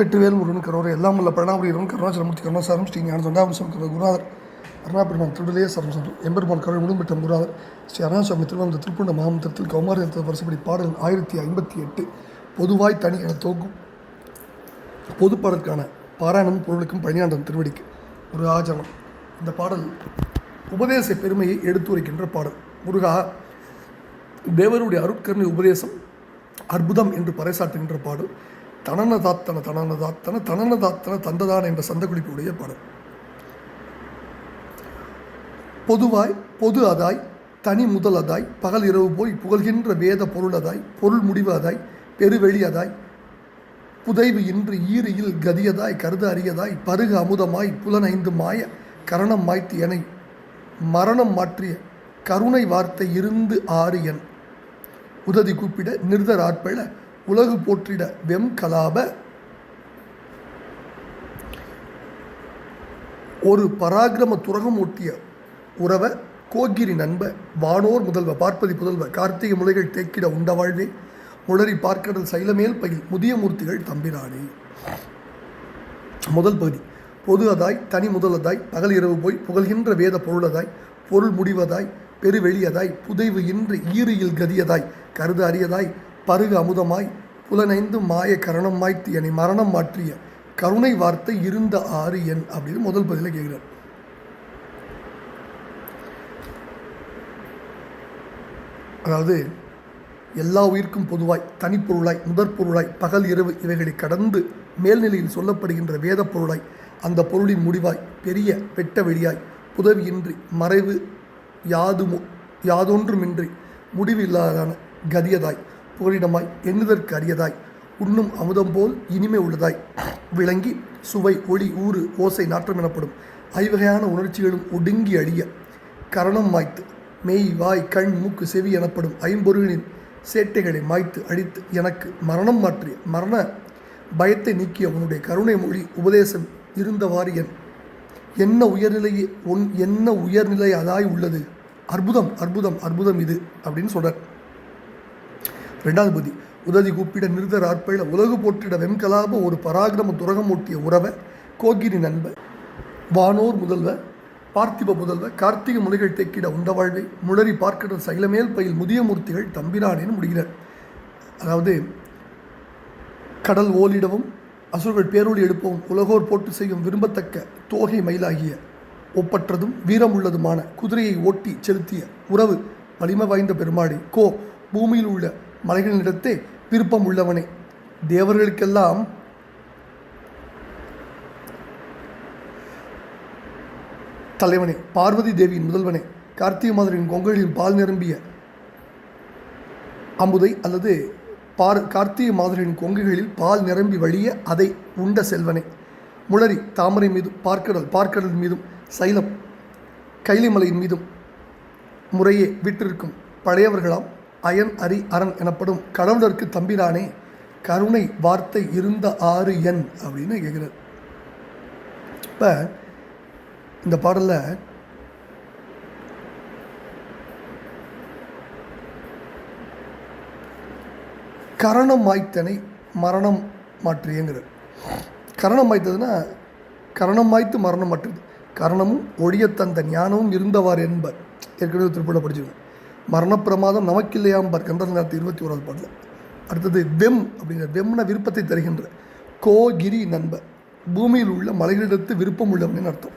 வெற்றிவேல் முருகன் கரோரை எல்லாம் உள்ள பிரணாபுரியரும் கருணாச்சலமூர்த்தி கருணாசாரம் ஸ்ரீ ஞான தொண்டாபிஷம் குருநாதர் அருணாபெருமான் திருடலே சரம் சொல்லும் எம்பெருமான் கருள் முழும்பெற்ற குருநாதர் ஸ்ரீ அருணாசாமி திருவந்த திருப்பூண்ட மாமந்திரத்தில் கௌமாரி வருஷப்படி பாடல் ஆயிரத்தி ஐம்பத்தி எட்டு பொதுவாய் தனி என தோக்கும் பொதுப்பாடலுக்கான பாராயணம் பொருளுக்கும் பணியாண்டம் திருவடிக்கு ஒரு ஆச்சரணம் இந்த பாடல் உபதேச பெருமையை எடுத்துரைக்கின்ற பாடல். முருகா தேவருடைய அருட்கருணை உபதேசம் அற்புதம் என்று பறைசாற்றுகின்ற பாடல். தனனதாத்தன தனனதாத்தன தனனதாத்தன தந்ததான என்ற சந்தகுளிப்புடைய படம் பொதுவாய் பொது அதாய் தனி முதல் அதாய் பகல் இரவு போய் புகழ்கின்ற வேத பொருள் அதாய் பொருள் முடிவு அதாய் பெருவெளி அதாய் புதைவு இன்று ஈரியில் கதியதாய் கருத அறியதாய் பருகு அமுதமாய் புலனைந்து மாய கரணம் மாய்த்து எனை மரணம் மாற்றிய கருணை வார்த்தை இருந்து ஆறு என். உததி கூப்பிட நிர்தர் ஆட்பெழ உலகு போற்றிட வெம் கலாப. ஒரு பராக்கிரம துரகம் ஒட்டிய உறவ கோகிரி நண்ப வானோர் முதல்வ பார்ப்பதி புதல்வ கார்த்திகை முளைகள் தேக்கிட உண்ட வாழ்வே முளறி பார்க்கடல் சைலமேல் பயில் முதிய மூர்த்திகள் தம்பிரானே. முதல் பகுதி. பொது அதாய் தனி முதலதாய் பகல் இரவு போய் புகழ்கின்ற வேத பொருளதாய் பொருள் முடிவதாய் பெருவெளியதாய் புதைவு இன்று ஈரியில் கதியதாய் கருத அறியதாய் பருகு அமுதமாய் புலனைந்து மாய கரணம் மாய்த்து என்னை மரணம் மாற்றிய கருணை வார்த்தை இருந்த ஆறு என் அப்படின்னு முதல் பதில கேட்கிறார். அதாவது எல்லா உயிர்க்கும் பொதுவாய் தனிப்பொருளாய் முதற்பொருளாய் பகல் இரவு இவைகளை கடந்து மேல்நிலையில் சொல்லப்படுகின்ற வேத பொருளாய் அந்த பொருளின் முடிவாய் பெரிய வெட்ட வெளியாய் புதவியின்றி மறைவு யாதுமோ யாதொன்றுமின்றி முடிவில்லாதான கதியதாய் புகலிடமாய் எண்ணுதற்கு அரியதாய். உண்ணும் அமுதம் போல் இனிமை உள்ளதாய். விளங்கி சுவை ஒளி ஊறு ஓசை நாற்றம் எனப்படும் ஐவகையான உணர்ச்சிகளும் ஒடுங்கி அழிய கரணம் மாய்த்து மெய் வாய் கண் மூக்கு செவி எனப்படும் ஐம்பொருளின் சேட்டைகளை மாய்த்து அழித்து எனக்கு மரணம் மாற்றிய மரண பயத்தை நீக்கிய உன்னுடைய கருணை மொழி உபதேசம் இருந்தவாறு என் என்ன உயர்நிலையே உன் என்ன உயர்நிலை அதாய் உள்ளது? அற்புதம் அற்புதம் அற்புதம் இது அப்படின்னு சொல்கிறார் ரெண்டாவது பதி. உதவி கூப்பிட நிறுத்தர் ஆர்ப்பையில உலகு போற்றிட வெண்கலாப ஒரு பராக்கிரம துரகம் ஒட்டிய உறவை கோகிரி நண்ப வானோர் முதல்வ பார்த்திப முதல்வ கார்த்திகை முனைகள் தேக்கிட உண்ட வாழ்வை முளறி பார்க்கிற சைலமேல் பயில் முதிய மூர்த்திகள் தம்பிரானேன்னு முடிகிறார். அதாவது கடல் ஓலிடவும் அசுரர்கள் பேரொழி எடுப்பவும் உலகோர் போட்டு செய்யும் விரும்பத்தக்க தோகை மயிலாகிய ஒப்பற்றதும் வீரமுள்ளதுமான குதிரையை ஓட்டி செலுத்திய உறவு வலிமை வாய்ந்த பெருமாடி கோ பூமியில் உள்ள மலைகளினிடத்தே விருப்பம் உள்ளவனே தேவர்களுக்கெல்லாம் தலைவனே. பார்வதி தேவியின் முதல்வனே. கார்த்திகை மாதரின் கொங்கலின் பால் நிரம்பிய அமுதை அல்லது பார் கார்த்திகை மாதரின் கொங்குகளில் பால் நிரம்பி வழிய அதை உண்ட செல்வனே. முளரி தாமரை மீதும் பார்க்கடல் பார்க்கடல் மீதும் சைலம் கைலிமலையின் மீதும் முறையே விட்டிருக்கும் பழையவர்களாம் அயன் அரி அரண் எனப்படும் கடவுளருக்கு தம்பிரானே கருணை வார்த்தை இருந்த ஆறு எண் அப்படின்னு கேட்குறார் இப்போ இந்த பாடலில் கரணம் மாய்த்தனை மரணம் மாற்றியங்கிறார். கரணம் மாய்த்ததுன்னா கரணம் மாய்த்து மரணம் மாற்றுது. கரணமும் ஒழியத்தந்த ஞானமும் இருந்தவார் என்பர். ஏற்கனவே திருப்பூரில் படிச்சிருக்கோம். மரணப்பிரமாதம் நமக்கில்லையாம்பர் கந்தநாத்து இருபத்தி ஓராவது பாடல அடுத்தது வெம் அப்படிங்கிற வெம்ன விருப்பத்தை தருகின்ற கோகிரி நண்பர். பூமியில் உள்ள மலைகளிடத்து விருப்பம் உள்ளவனின் அர்த்தம்.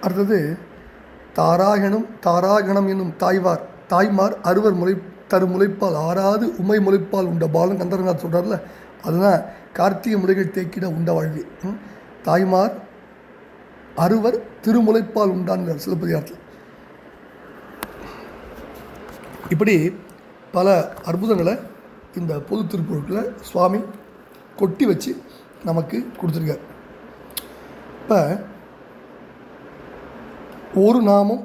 அடுத்தது தாராகணம் தாராகணம் என்னும் தாய்வார் தாய்மார் அறுவர் முளை தரு முளைப்பால் ஆறாது உமை முளைப்பால் உண்ட பாலன் கந்தரநாத் சொல்கிறார்ல அதுதான் கார்த்திகை முறைகள் தேக்கிட உண்ட வாழ்வி. தாய்மார் அறுவர் திருமுலைப்பால் உண்டான்கிறார் சிலப்பதிகாரத்தில். இப்படி பல அற்புதங்களை இந்த பொது திருப்பொருட்களில் சுவாமி கொட்டி வச்சு நமக்கு கொடுத்துருக்கார். இப்போ ஒரு நாமம்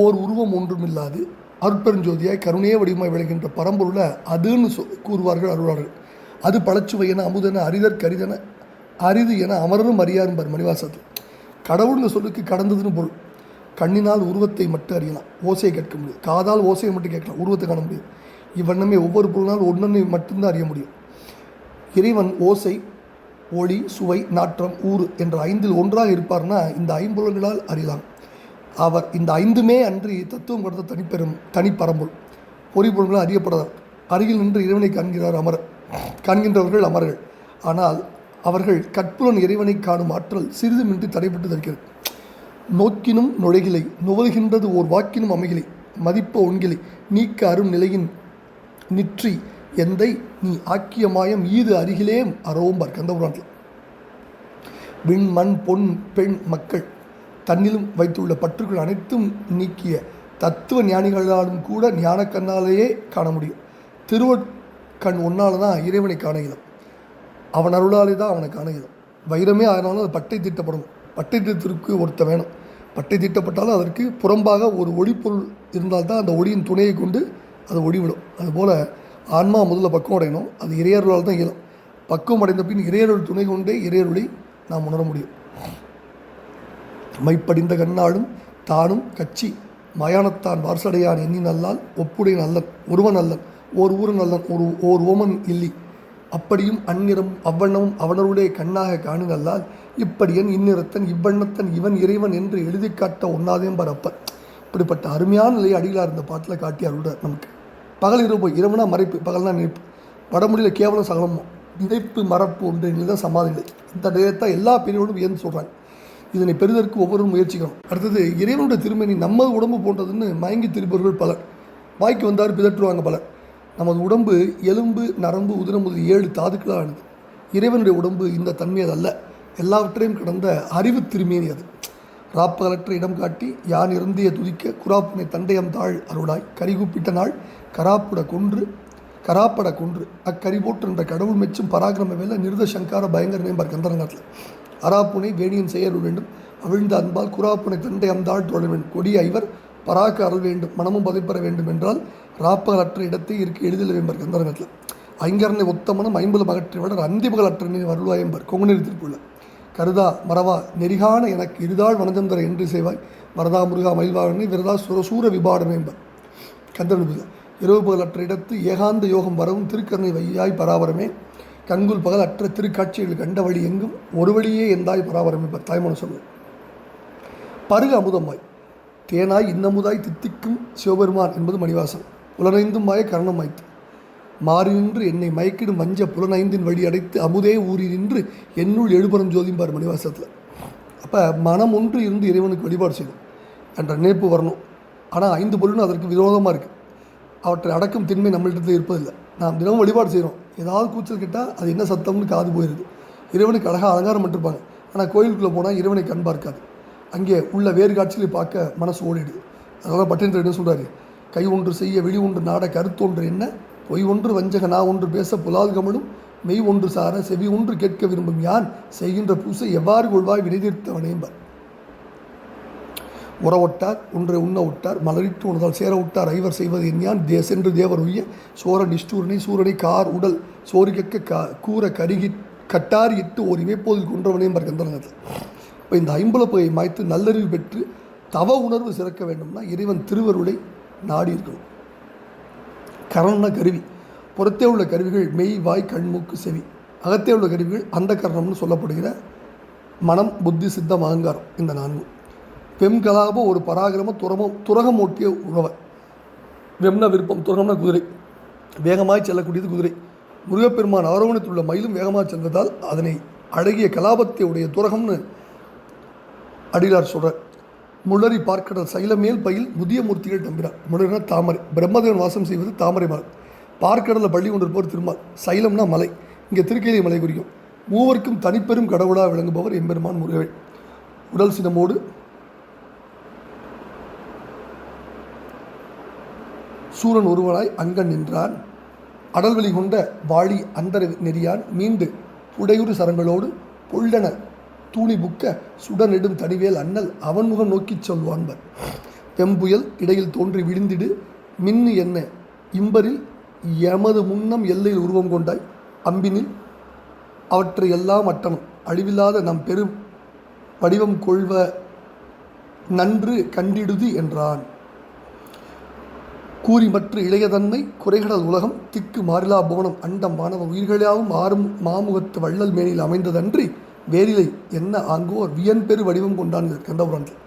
ஓர் உருவம் ஒன்றுமில்லாது அற்பெருஞ்சோதியாய் கருணையே வடிவமாய் விளைகின்ற பரம்பொருளை அதுன்னு சொ கூறுவார்கள் அருளாளர்கள். அது பழச்சுவை என அமுதென அரிதற் கரிதென அரிது என அமரரும் அறியாரும்பார் மணிவாசத்தில் கடவுள்னு சொல்லுக்கு கடந்ததுன்னு பொருள். கண்ணினால் உருவத்தை மட்டும் அறியலாம். ஓசையை கேட்க முடியும். காதால் ஓசையை மட்டும் கேட்கலாம். உருவத்தை காண முடியும் இவ்வண்ணமே ஒவ்வொரு பொருளால் ஒன்றனை மட்டும்தான் அறிய முடியும். இறைவன் ஓசை ஒளி சுவை நாற்றம் ஊறு என்ற ஐந்தில் ஒன்றாக இருப்பார்னா இந்த ஐம்பொருள்களால் அறியலாம். அவர் இந்த ஐந்துமே அன்றி தத்துவம் கொடுத்த தனிப்பெரும் தனிப்பரம்பொருள். பொறிப்பொருள்களால் அறியப்படாதார் அருகில் நின்று இறைவனை காண்கிறார் அமரர். காண்கின்றவர்கள் அமர்கள். ஆனால் அவர்கள் கற்புலன் இறைவனை காணும் ஆற்றல் சிறிதுமின்றி தடைபட்டு தருகிறது நோக்கினும் நுழைகிலை நுவல்கின்றது ஓர் வாக்கினும் அமைகிலை மதிப்ப ஒன்கிலை நீக்க அரும் நிலையின் நிற்றி எந்தை நீ ஆக்கிய மாயம் ஈது அருகிலே அறவும் பார்க்க. அந்த புராணத்தில். விண் மண் பொன் பெண் மக்கள் தன்னிலும் வைத்துள்ள பற்றுகள் அனைத்தும் நீக்கிய தத்துவ ஞானிகளாலும் கூட ஞான கண்ணாலேயே காண முடியும். கண் ஒன்றால் தான் இறைவனை காண அவன் அருளாலே தான் அவனை காண வைரமே ஆனாலும் அது பட்டை தீட்டப்படணும் பட்டை தீட்டத்திற்கு ஒருத்த வேணும். பட்டை தீட்டப்பட்டாலும் அதற்கு புறம்பாக ஒரு ஒளிப்பொருள் இருந்தால்தான் அந்த ஒளியின் துணையை கொண்டு அது ஒளிவிடும். அதுபோல் ஆன்மா முதல்ல பக்குவம் அடையணும். அது இறையருளால் தான் இயலும். பக்குவம் அடைந்த பின் இறையருள் துணை கொண்டே இறையருளை நாம் உணர முடியும். மைப்படிந்த கண்ணாலும் தானும் கட்சி மயானத்தான் வாரசடையான் எண்ணி நல்லால் ஒப்புடைய நல்லன் ஒருவன் அல்லன். ஓர் ஊர் நல்லன் ஒரு ஓர் ஓமன் இல்லை. அப்படியும் அந்நிறம் அவ்வண்ணமும் அவனருடைய கண்ணாக காணுங்கல்லால் இப்படியன் இந்நிறத்தன் இவ்வண்ணத்தன் இவன் இறைவன் என்று எழுதி காட்ட ஒன்னாதேம் பரப்பன் இப்படிப்பட்ட அருமையான நிலையை அடிகளார் இந்த பாட்டில் காட்டி அருள்றார் நமக்கு. பகல் இரவு இரவுனா மறைப்பு பகல்னா நினைப்பு. வடமொழியில் கேவலம் சகலமும் நினைப்பு மறப்பு ஒன்று தான் சமாதி நிலை இந்த நிலையத்தை எல்லா பெரியவர்களும் வியந்து சொல்கிறாங்க இதனை பெறுவதற்கு ஒவ்வொருவரும் முயற்சிக்கணும் அடுத்தது இறைவனுடைய திருமணி நம்ம உடம்பு போன்றதுன்னு மயங்கி திருப்பவர்கள் பலர். வாய்க்கு வந்தார் பிதற்றுவாங்க பலர். நமது உடம்பு எலும்பு நரம்பு உதிரம் முதல் ஏழு தாதுக்களாக ஆனது. இறைவனுடைய உடம்பு இந்த தன்மை அது அல்ல. எல்லாவற்றையும் கடந்த அறிவு திருமேனி அது. ராப்பகலற்ற இடம் காட்டி யான் இருந்திய துதிக்க குராப்புனை தண்டையம் தாழ் அருளாய். கரிகூப்பிட்ட நாள் கராப்புட கொன்று கராப்பட கொன்று. அக்கறி போற்றுன்ற கடவுள் மெச்சும் பராக்கிரம வேலை நிருத சங்கார பயங்கர மேம்பார் கந்தரங்காட்டில் அராப்புனை வேணியன் செயல் வேண்டும். அவிழ்ந்த அன்பால் குராப்புனை தண்டை தாழ் தொழ வேண்டும். கொடிய ஐவர் பராக்க அருள் வேண்டும். மனமும் பதைப்பெற வேண்டும் என்றால் ராப்பகலற்ற இடத்தை இருக்க எளிதில் வேம்பர் கந்தரங்கத்தில். ஐங்கரனை ஒத்தமனம் ஐம்பது மகற்றை விட அந்திபகலற்ற வருவாயம்பர் கொங்குநீர் திருப்புள்ள கருதா மறவா நெறிகான எனக்கு இருதாள் வனஜந்தர என்று செய்வாய். வரதா முருகா மயில்வாழனை விரதா சுரசூர விபாடனை என்பர். கந்தரன் இரவு அற்ற இடத்து ஏகாந்த யோகம் வரவும் திருக்கருணை வையாய் பராபரமே. கண்குல் பகல் அற்ற திருக்காட்சிகள் கண்ட வழி எங்கும் ஒரு வழியே எந்தாய் பராபரம் என்பர் தாய்மன சொல்லு பருக அமுதம்மாய் தேனாய் இன்னமுதாய் தித்திக்கும் சிவபெருமான் என்பது மணிவாசன் புலனைந்தும் மாய கரணமாய்த்து மாறி நின்று என்னை மயக்கிடும் மஞ்ச புலனைந்தின் வழி அடைத்து அமுதே ஊறி நின்று என்னுள் எழுபெறும் ஜோதிம்பார் மணிவாசத்தில் அப்போ மனம் ஒன்று இருந்து இறைவனுக்கு வழிபாடு செய்யணும் என்ற நினைப்பு வரணும். ஆனால் ஐந்து பொருளும் அதற்கு விரோதமாக இருக்குது அவற்றை அடக்கும் திண்மை நம்மள்கிட்ட இருப்பதில்லை. நாம் தினமும் வழிபாடு செய்கிறோம் ஏதாவது கூச்சல் கேட்டால் அது என்ன சத்தம்னு காது போயிடுது இறைவனுக்கு அழகாக அலங்காரம் பண்ணிருப்பாங்க. ஆனால் கோயிலுக்குள்ளே போனால் இறைவனை கண் பார்க்காது. அங்கே உள்ள வேறு காட்சிகளை பார்க்க மனசு ஓடிடுது. அதனால் பட்டினத்தில் என்ன சொல்கிறாரு கை ஒன்று செய்ய வெளி ஒன்று நாட கருத்து ஒன்று என்ன? பொய் ஒன்று வஞ்சக நா ஒன்று பேச புலால் கமலும் மெய் ஒன்று சார செவி ஒன்று கேட்க விரும்பும் யான்? செய்கின்ற பூசை எவ்வாறு கொள்வாய்? வினைதீர்த்தவனேம்பர் உறவொட்டார் ஒன்றை உண்ண விட்டார் மலரிட்டு உணதால் சேர விட்டார் ஐவர் செய்வது என்யான் தே சென்று தேவர் உய்ய சோர நிஷ்டூரனை சூரனை கார் உடல் சோறு கெக்க கா கூற கருகி கட்டாரி இட்டு ஒரு இமைப்போதில் கொன்றவனேம்பர் கந்தரங்கத்தில் இப்போ இந்த ஐம்பலப்பையை மாய்த்து நல்லறிவு பெற்று தவ உணர்வு சிறக்க வேண்டும்னா இறைவன் திருவருளை நாடி இருக்கணும் கரணம்னா கருவி. புறத்தே உள்ள கருவிகள் மெய் வாய் கண் மூக்கு செவி. அகத்தே உள்ள கருவிகள் அந்த கரணம்னு சொல்லப்படுகிற மனம் புத்தி சித்தம் அகங்காரம் இந்த நான்கு. வெம்கலாப ஒரு பராக்கிரம துரமம் துரகம் ஓட்டிய உழவர் வெம்னா விருப்பம் துரகம்னா குதிரை. வேகமாய் செல்லக்கூடியது குதிரை. முருகப்பெருமான் ஆரோகணத்தில் உள்ள மயிலும் வேகமாக செல்வதால் அதனை அழகிய கலாபத்தை உடைய துரகம்னு அடிலார் சொல்கிறார் முளரி பார்க்கடல் சைலமேல் பயில் முதிய மூர்த்திகள் நம்பினார் முளரினா தாமரை. பிரம்மதேவன் வாசம் செய்வது தாமரை மலர். பார்க்கடலில் பள்ளி கொண்டிருப்பவர் திருமால். சைலம்னா மலை. இங்கே திருக்கேலி மலை குறிக்கும். மூவருக்கும் தனிப்பெரும் கடவுளாக விளங்குபவர் எம்பெருமான் முருகவேள் உடல் சினமோடு சூரன் ஒருவனாய் அங்கன் நின்றான். அடல்வெளி கொண்ட வாளி அந்தர நெறியான். மீண்டு புடையுறு சரங்களோடு பொள்ளென தூணி புக்க சுடநெடும் தடிவேல் அண்ணல் அவன் முகம் நோக்கிச் சொல்வான்பர் வெம்புயல் இடையில் தோன்றி விழுந்திடு மின்னு என்ன? இம்பரில் எமது முன்னம் எல்லையில் உருவம் கொண்டாய் அம்பினில் அவற்றை எல்லாம் அட்டணும். அழிவில்லாத நம் பெரும் வடிவம் கொள்வ நன்று கண்டிடுது என்றான். கூறிமற்ற இளையதன்மை குறைகடல் உலகம் திக்கு மாறிலா புவனம் அண்டம் மாணவ உயிர்களாவும் ஆறும் மாமுகத்து வள்ளல் மேனில் அமைந்ததன்றி வேரிலை என்ன ஆங்கோர் வியன் பெரு வடிவம் கொண்டான் கண்டபுரான்கள்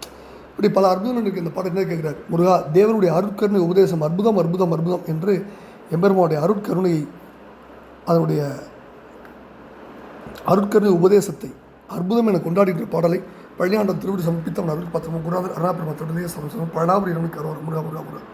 இப்படி பல அற்புதங்கள் இருக்குது இந்த பாடம் என்ன கேட்கிறார்? முருகா தேவனுடைய அருட்கருணை உபதேசம் அற்புதம் அற்புதம் அற்புதம் என்று எம்பெருமானுடைய அருட்கருணையை அதனுடைய அருட்கருணை உபதேசத்தை அற்புதம் என கொண்டாடுகின்ற பாடலை பள்ளியாண்டம் திருவிடி சமர்ப்பித்தவன் அருள் பத்திரமும் குருநாதர் அருணாபிரமத்துடைய சமஸ்கிருதம் பழனாபுரி நமக்கு கருவார். முருகா முருகா முருகா.